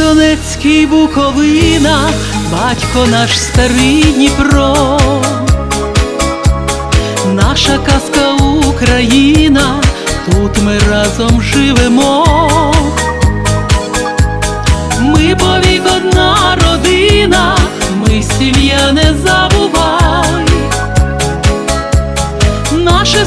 Донецький Буковина, батько наш старий Дніпро, наша казка Україна, тут ми разом живемо. Ми повік одна родина, ми сім'я не забувай. Наше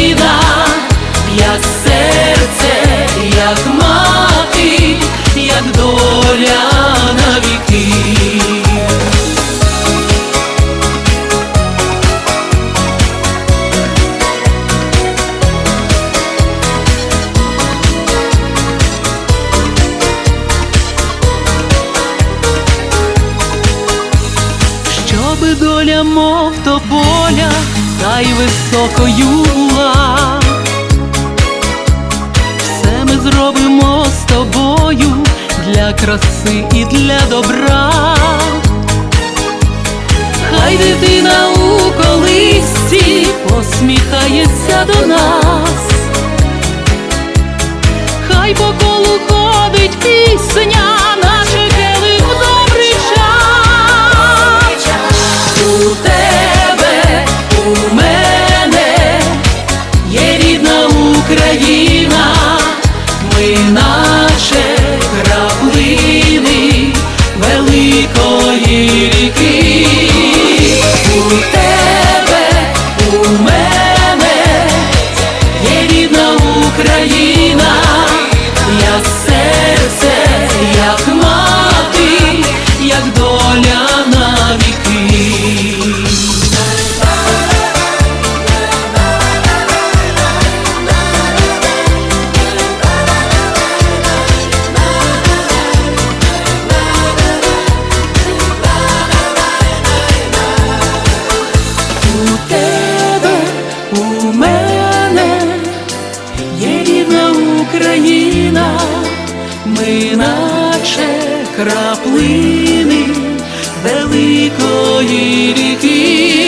Доля, мов тополя, та й високою була. Все ми зробимо з тобою для краси і для добра. Хай дитина у колисці посміхається до нас. Хай по колу ходить пісня, наче краплини великої ріки. Україна, ми наче краплини великої ріки.